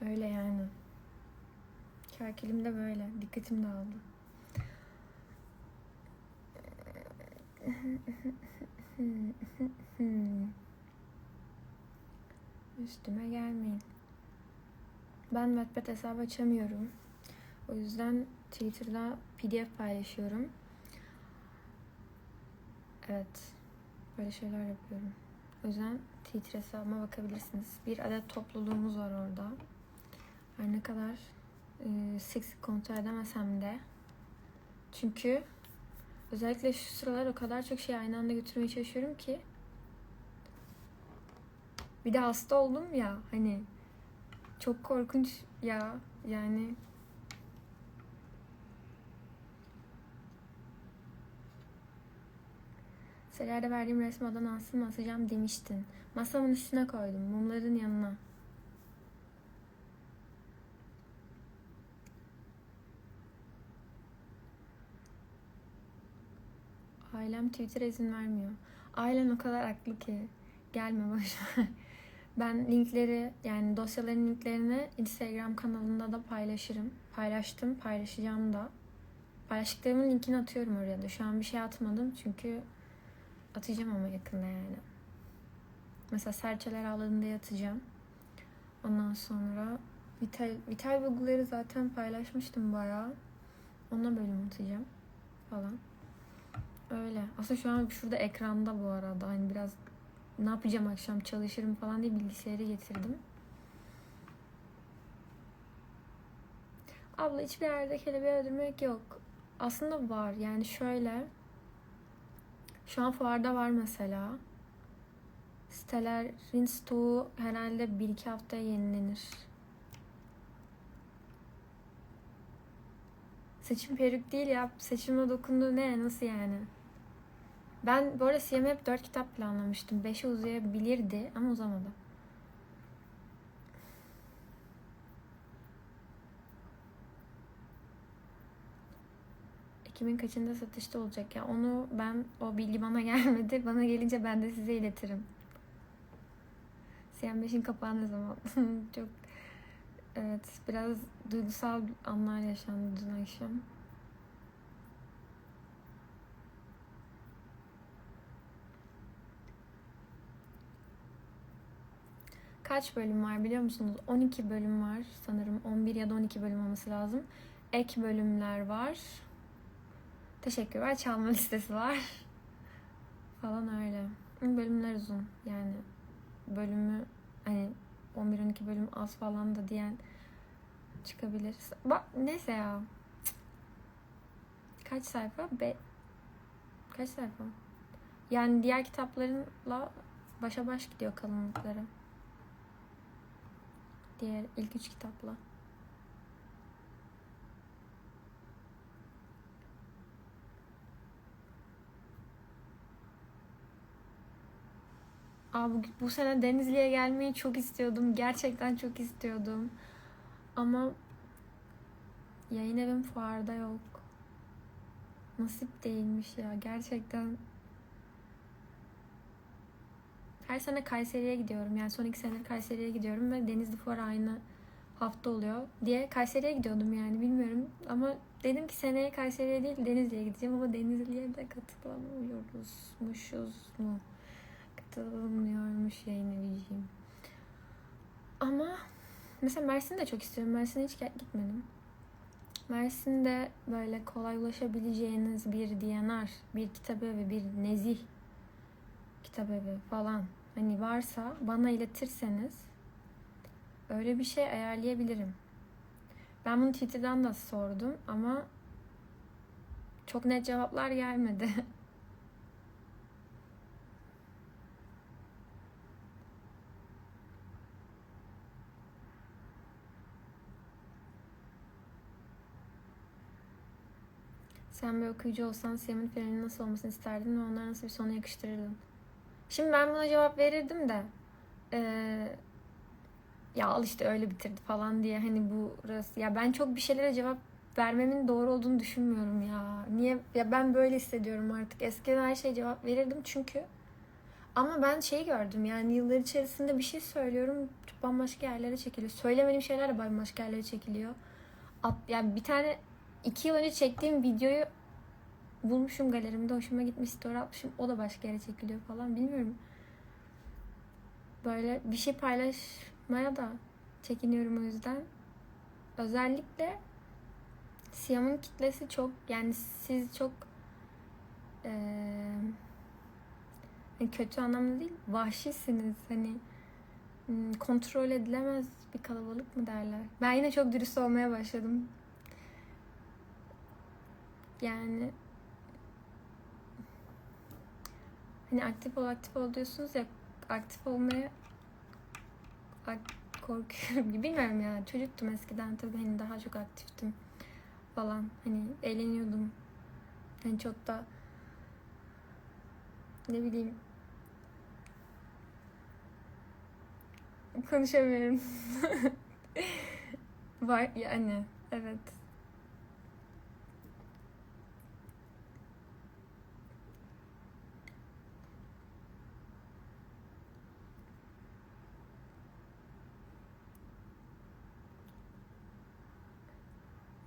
Öyle yani. Kakilim de böyle. Dikkatim dağıldı. Üstüme gelmeyin. Ben Wattpad hesabı açamıyorum. O yüzden Twitter'da PDF paylaşıyorum. Evet. Böyle şeyler yapıyorum. O yüzden Twitter hesabıma bakabilirsiniz. Bir adet topluluğumuz var orada. Her ne kadar e, sık kontrol edemesem de. Çünkü özellikle şu sıralar o kadar çok şey aynı anda götürmeye çalışıyorum ki. Bir de hasta oldum ya hani çok korkunç ya yani Selerde verdiğim resmi odan mı asacağım demiştin. Masamın üstüne koydum. Mumların yanına. Ailem Twitter'a izin vermiyor. Ailen o kadar haklı ki. Gelme boşver. Ben linkleri yani dosyaların linklerini Instagram kanalında da paylaşırım. Paylaştım, paylaşacağım da. Paylaştıklarımın linkini atıyorum oraya da. Şu an bir şey atmadım çünkü atacağım ama yakında yani. Mesela serçeler ağladığında yatacağım. Ondan sonra vital, vital bulguları zaten paylaşmıştım bayağı. Ona bölüm atacağım falan. Öyle. Aslında şu an şurada ekranda bu arada. Hani biraz ne yapacağım akşam çalışırım falan diye bilgisayarı getirdim. Abla hiçbir yerde kelebeği öldürmek yok. Aslında var. Yani şöyle. Şu an fuarda var mesela. Sitelerin stoğu herhalde 1-2 haftaya yenilenir. Seçim peruk değil ya. Seçime dokundu ne? Nasıl yani? Ben bu arada CM'e hep 4 kitap planlamıştım. 5'e uzayabilirdi ama uzamadı. Ekim'in kaçında satışta olacak ya? Onu ben, o bilgi bana gelmedi. Bana gelince ben de size iletirim. CM5'in kapağı ne zaman? Çok evet biraz duygusal anlar yaşandı dün akşam. Kaç bölüm var biliyor musunuz? 12 bölüm var sanırım. 11 ya da 12 bölüm olması lazım. Ek bölümler var. Teşekkürler. Çalma listesi var. Falan öyle. Bölümler uzun. Yani bölümü hani 11-12 bölüm az falan da diyen çıkabilir. Bak neyse ya. Kaç sayfa? Be Kaç sayfa? Yani diğer kitaplarınla başa baş gidiyor kalınlıkları. Diğer ilk üç kitapla. Aa, bu, bu sene Denizli'ye gelmeyi çok istiyordum. Gerçekten çok istiyordum. Ama yayın evim fuarda yok. Nasip değilmiş ya. Gerçekten her sene Kayseri'ye gidiyorum. Yani son iki senedir Kayseri'ye gidiyorum ve Denizli Fuar aynı hafta oluyor diye Kayseri'ye gidiyordum yani bilmiyorum. Ama dedim ki seneye Kayseri'ye değil Denizli'ye gideceğim ama Denizli'ye de katılamıyoruzmuşuz mu? Katılmıyormuş yayın eviciyim. Ama mesela Mersin'i de çok istiyorum. Mersin'e hiç gitmedim. Mersin'de böyle kolay ulaşabileceğiniz bir DNR, bir kitap evi, bir nezih kitap evi falan hani varsa bana iletirseniz öyle bir şey ayarlayabilirim. Ben bunu Twitter'dan da sordum ama çok net cevaplar gelmedi. Sen bir okuyucu olsan Sem'in finalinin nasıl olmasını isterdin ve onlara nasıl bir sonu yakıştırırdın? Şimdi ben buna cevap verirdim de ee, ya al işte öyle bitirdi falan diye hani burası ya ben çok bir şeylere cevap vermemin doğru olduğunu düşünmüyorum ya. Niye? Ya ben böyle hissediyorum artık. Eskiden her şeye cevap verirdim çünkü Ama ben şey gördüm yani yıllar içerisinde bir şey söylüyorum bambaşka yerlere çekiliyor. Söylemediğim şeyler de bambaşka yerlere çekiliyor. At, yani bir tane iki yıl önce çektiğim videoyu bulmuşum galerimde hoşuma gitmiş story atmışım o da başka yere çekiliyor falan bilmiyorum. Böyle bir şey paylaşmaya da çekiniyorum o yüzden. Özellikle Siyam'ın kitlesi çok yani siz çok hani kötü anlamda değil vahşisiniz hani hmm, kontrol edilemez bir kalabalık mı derler. Ben yine çok dürüst olmaya başladım. Yani hani aktif ol aktif ol diyorsunuz ya aktif olmaya korkuyorum gibi. Bilmiyorum ya çocuktum eskiden tabii hani daha çok aktiftim falan. Hani eğleniyordum. Hani çok da ne bileyim konuşamıyorum. Var yani evet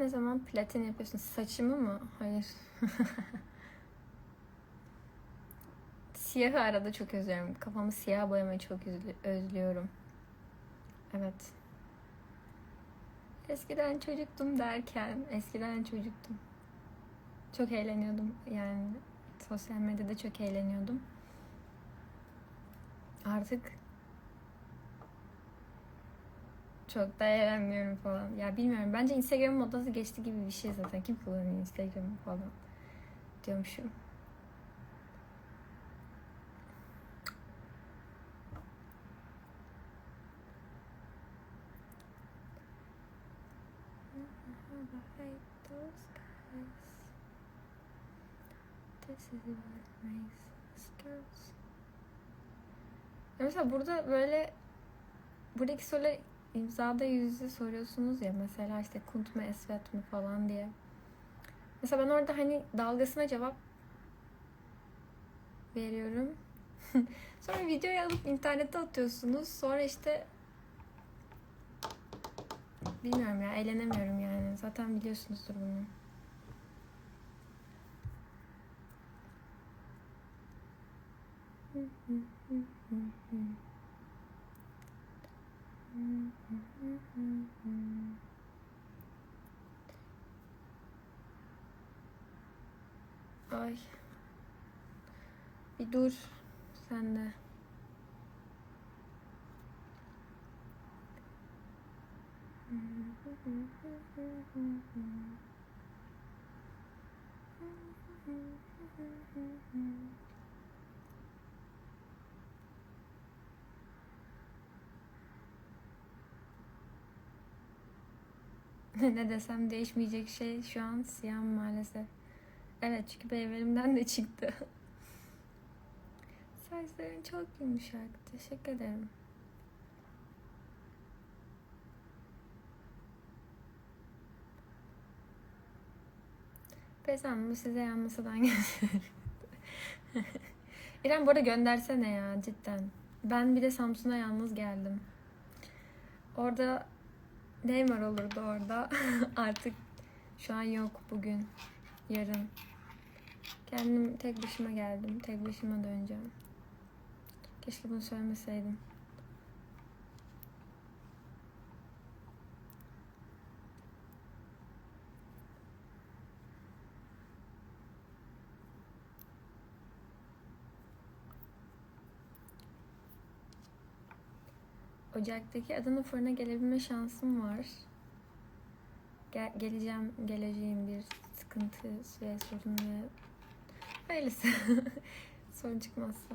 Ne zaman platin yapıyorsun? Saçımı mı? Hayır. Siyahı arada çok özlüyorum. Kafamı siyah boyamayı çok özlü- özlüyorum. Evet. Eskiden çocuktum derken, eskiden çocuktum. Çok eğleniyordum. Yani sosyal medyada çok eğleniyordum. Artık çok da eğlenmiyorum falan. Ya bilmiyorum. Bence Instagram modası geçti gibi bir şey zaten. Kim kullanıyor Instagram'ı falan diyormuşum. Mesela burada böyle buradaki soruları imzada yüz yüze soruyorsunuz ya mesela işte kunt mu esvet mi falan diye. Mesela ben orada hani dalgasına cevap veriyorum. Sonra videoyu alıp internete atıyorsunuz. Sonra işte bilmiyorum ya eğlenemiyorum yani. Zaten biliyorsunuzdur bunu. Ay. Bir dur sen de. Ne desem değişmeyecek şey şu an siyah maalesef. Evet çünkü benim de çıktı. Saçların çok yumuşak. Teşekkür ederim. Pesam bu size yan masadan gönderirim. İrem bu arada göndersene ya cidden. Ben bir de Samsun'a yalnız geldim. Orada Neymar olurdu orada. Artık şu an yok bugün. Yarın. Kendim tek başıma geldim. Tek başıma döneceğim. Keşke bunu söylemeseydim. Ocak'taki Adana fırına gelebilme şansım var. Gel- geleceğim, geleceğim bir sıkıntı ve sorun ve öylesi. sorun çıkmazsa.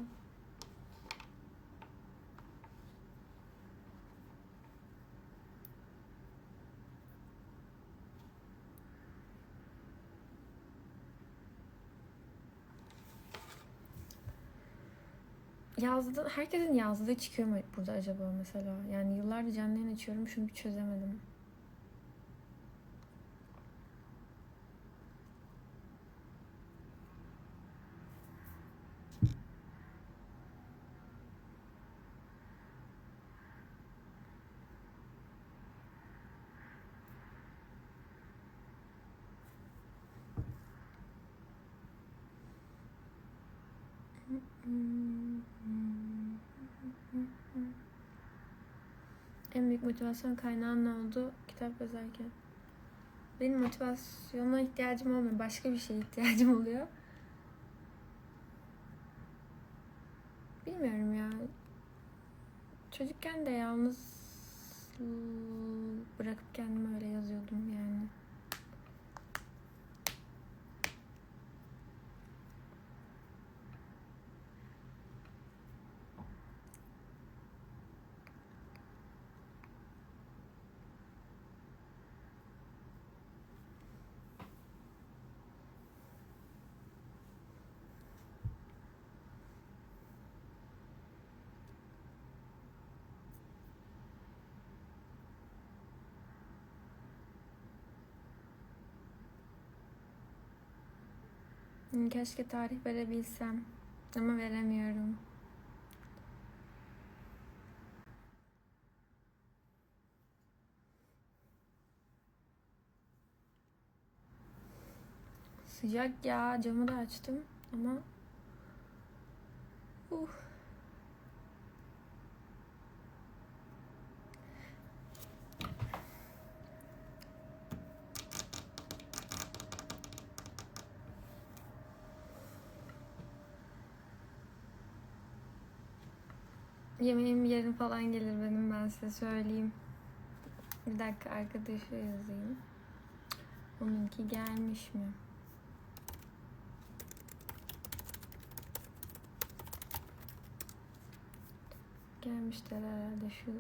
yazdı, herkesin yazdığı çıkıyor mu burada acaba mesela? Yani yıllardır canlı açıyorum şunu bir çözemedim. Mm-hmm. En büyük motivasyon kaynağın ne oldu? Kitap yazarken. Benim motivasyona ihtiyacım olmuyor. Başka bir şeye ihtiyacım oluyor. Bilmiyorum ya. Çocukken de yalnız bırakıp kendimi öyle yazıyordum yani. Keşke tarih verebilsem. Ama veremiyorum. Sıcak ya. Camı da açtım ama uh. Yemeğim yarın falan gelir benim ben size söyleyeyim. Bir dakika arkadaşa yazayım. Onunki gelmiş mi? Gelmişler herhalde şu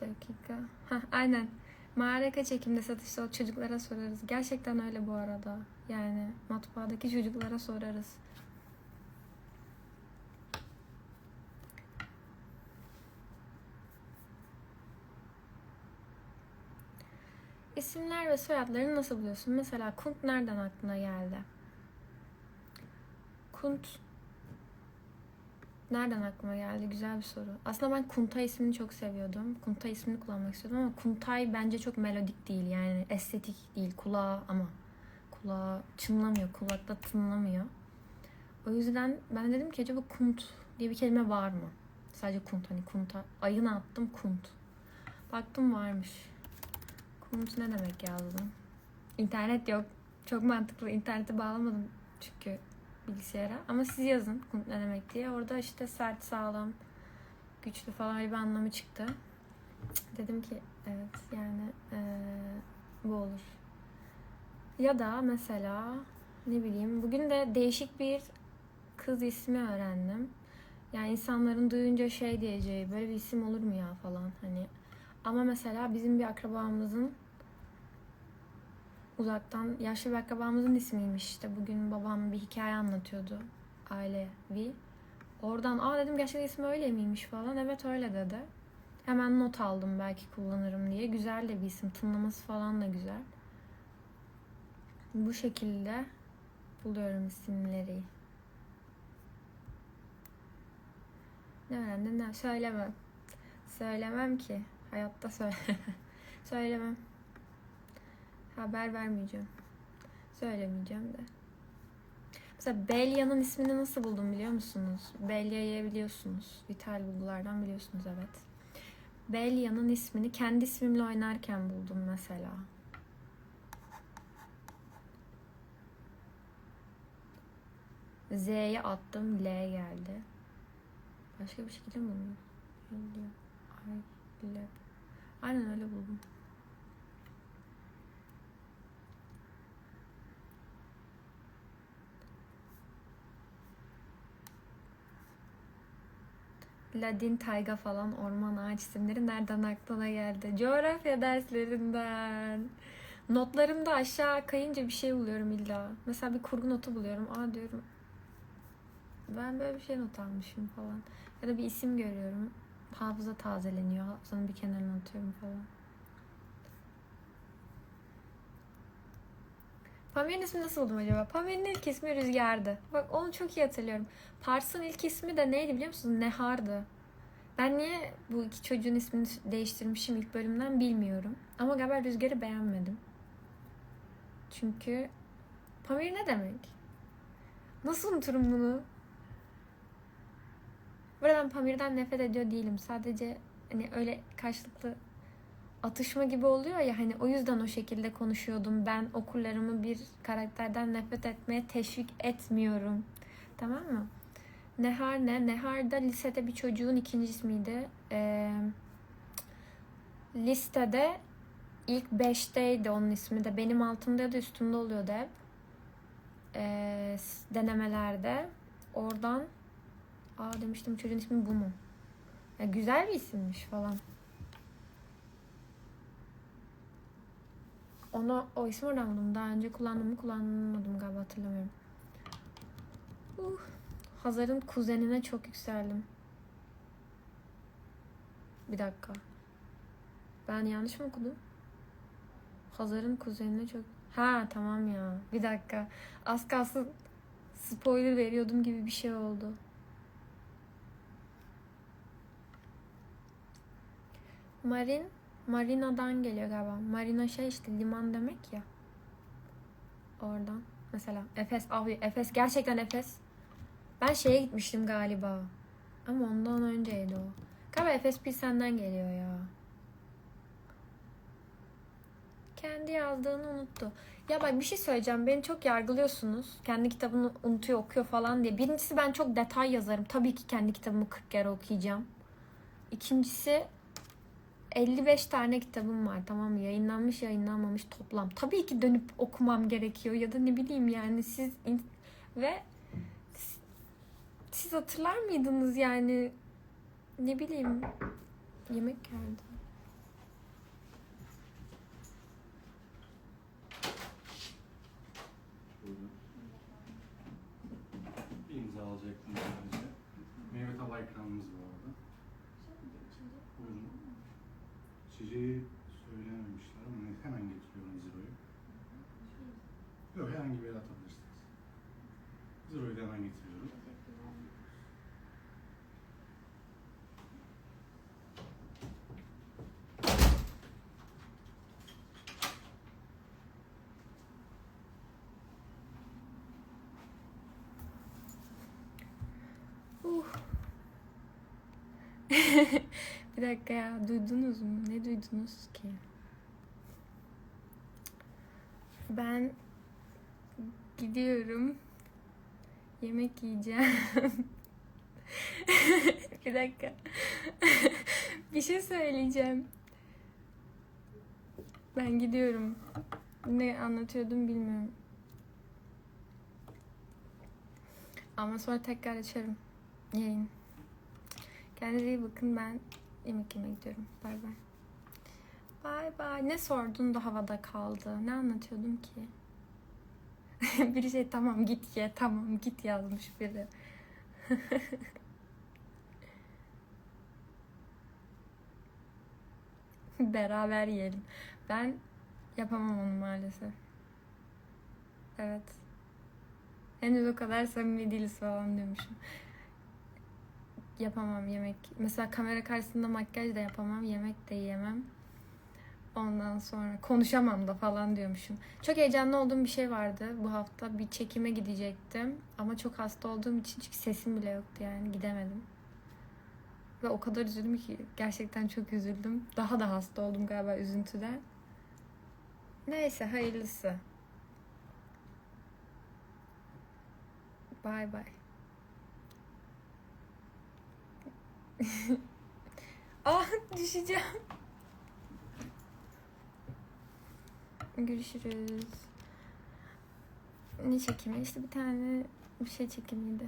dakika. Ha aynen. Mağaraka çekimde satışta o çocuklara sorarız. Gerçekten öyle bu arada. Yani matbaadaki çocuklara sorarız. İsimler ve soyadlarını nasıl buluyorsun? Mesela Kunt nereden aklına geldi? Kunt nereden aklıma geldi? Güzel bir soru. Aslında ben Kuntay ismini çok seviyordum. Kuntay ismini kullanmak istiyordum ama Kuntay bence çok melodik değil. Yani estetik değil. Kulağa ama kulağa çınlamıyor. Kulakta tınlamıyor. O yüzden ben dedim ki acaba Kunt diye bir kelime var mı? Sadece Kunt hani Kunt'a. Ayını attım Kunt. Baktım varmış. Kunt ne demek yazdım. İnternet yok. Çok mantıklı. İnternete bağlamadım çünkü bilgisayara. Ama siz yazın kunt ne demek diye. Orada işte sert, sağlam, güçlü falan bir anlamı çıktı. Dedim ki evet yani ee, bu olur. Ya da mesela ne bileyim bugün de değişik bir kız ismi öğrendim. Yani insanların duyunca şey diyeceği böyle bir isim olur mu ya falan hani. Ama mesela bizim bir akrabamızın uzaktan yaşlı bir akrabamızın ismiymiş işte. Bugün babam bir hikaye anlatıyordu ailevi. Oradan aa dedim gerçekten ismi öyle miymiş falan. Evet öyle dedi. Hemen not aldım belki kullanırım diye. Güzel de bir isim. Tınlaması falan da güzel. Bu şekilde buluyorum isimleri. Ne öğrendin ne? Söylemem. Söylemem ki. Hayatta söyle. Söylemem. Haber vermeyeceğim. Söylemeyeceğim de. Mesela Belya'nın ismini nasıl buldum biliyor musunuz? Belya'yı biliyorsunuz. Vital bulgulardan biliyorsunuz evet. Belya'nın ismini kendi ismimle oynarken buldum mesela. Z'ye attım, L geldi. Başka bir şekilde mi buldum? Aynen öyle buldum. Ladin, tayga falan orman ağaç isimleri nereden aklına geldi? Coğrafya derslerinden. Notlarımda aşağı kayınca bir şey buluyorum illa. Mesela bir kurgu notu buluyorum. Aa diyorum ben böyle bir şey not almışım falan. Ya da bir isim görüyorum. Hafıza tazeleniyor. Sonra bir kenarına atıyorum falan. Pamir'in ismi nasıl buldum acaba? Pamir'in ilk ismi Rüzgar'dı. Bak onu çok iyi hatırlıyorum. Pars'ın ilk ismi de neydi biliyor musunuz? Nehar'dı. Ben niye bu iki çocuğun ismini değiştirmişim ilk bölümden bilmiyorum. Ama galiba Rüzgar'ı beğenmedim. Çünkü Pamir ne demek? Nasıl unuturum bunu? Burada ben Pamir'den nefret ediyor değilim. Sadece hani öyle karşılıklı atışma gibi oluyor ya hani o yüzden o şekilde konuşuyordum. Ben okurlarımı bir karakterden nefret etmeye teşvik etmiyorum. Tamam mı? Nehar ne? Nehar da lisede bir çocuğun ikinci ismiydi. Ee, listede ilk 5'teydi onun ismi de. Benim altımda ya da üstümde oluyordu hep. Ee, denemelerde. Oradan aa demiştim çocuğun ismi bu mu? Ya güzel bir isimmiş falan. Onu o ismi oradan buldum. Daha önce kullandım mı kullanmadım galiba hatırlamıyorum. Uh, Hazar'ın kuzenine çok yükseldim. Bir dakika. Ben yanlış mı okudum? Hazar'ın kuzenine çok... Ha tamam ya. Bir dakika. Az kalsın spoiler veriyordum gibi bir şey oldu. Marin, Marina'dan geliyor galiba. Marina şey işte liman demek ya. Oradan. Mesela Efes abi Efes gerçekten Efes. Ben şeye gitmiştim galiba. Ama ondan önceydi o. Galiba Efes Pilsen'den geliyor ya. Kendi yazdığını unuttu. Ya bak bir şey söyleyeceğim. Beni çok yargılıyorsunuz. Kendi kitabını unutuyor, okuyor falan diye. Birincisi ben çok detay yazarım. Tabii ki kendi kitabımı 40 kere okuyacağım. İkincisi 55 tane kitabım var tamam mı? Yayınlanmış yayınlanmamış toplam. Tabii ki dönüp okumam gerekiyor ya da ne bileyim yani siz ve siz hatırlar mıydınız yani ne bileyim yemek geldi. İmza alacaktım. Meyve tabağı ikramımız bu arada. Buyurun. İçeceği söylememişler ama hemen getiriyorum Zero'yu. Yok herhangi bir yere atabilirsiniz. Zero'yu hemen getiriyorum. Uh. bir dakika ya duydunuz mu? Ne duydunuz ki? Ben gidiyorum. Yemek yiyeceğim. bir dakika. bir şey söyleyeceğim. Ben gidiyorum. Ne anlatıyordum bilmiyorum. Ama sonra tekrar açarım yayın. Kendinize iyi bakın. Ben yemek yemeye gidiyorum. Bay bay. Bay bay. Ne sordun da havada kaldı? Ne anlatıyordum ki? biri şey tamam git ye tamam git yazmış biri. Beraber yiyelim. Ben yapamam onu maalesef. Evet. Henüz o kadar samimi değiliz falan diyormuşum. Yapamam yemek. Mesela kamera karşısında makyaj da yapamam. Yemek de yiyemem. Ondan sonra konuşamam da falan diyormuşum. Çok heyecanlı olduğum bir şey vardı. Bu hafta bir çekime gidecektim. Ama çok hasta olduğum için çünkü sesim bile yoktu yani gidemedim. Ve o kadar üzüldüm ki gerçekten çok üzüldüm. Daha da hasta oldum galiba üzüntüden. Neyse hayırlısı. Bay bay. ah düşeceğim. Görüşürüz. Ne çekimi? İşte bir tane bir şey çekimiydi.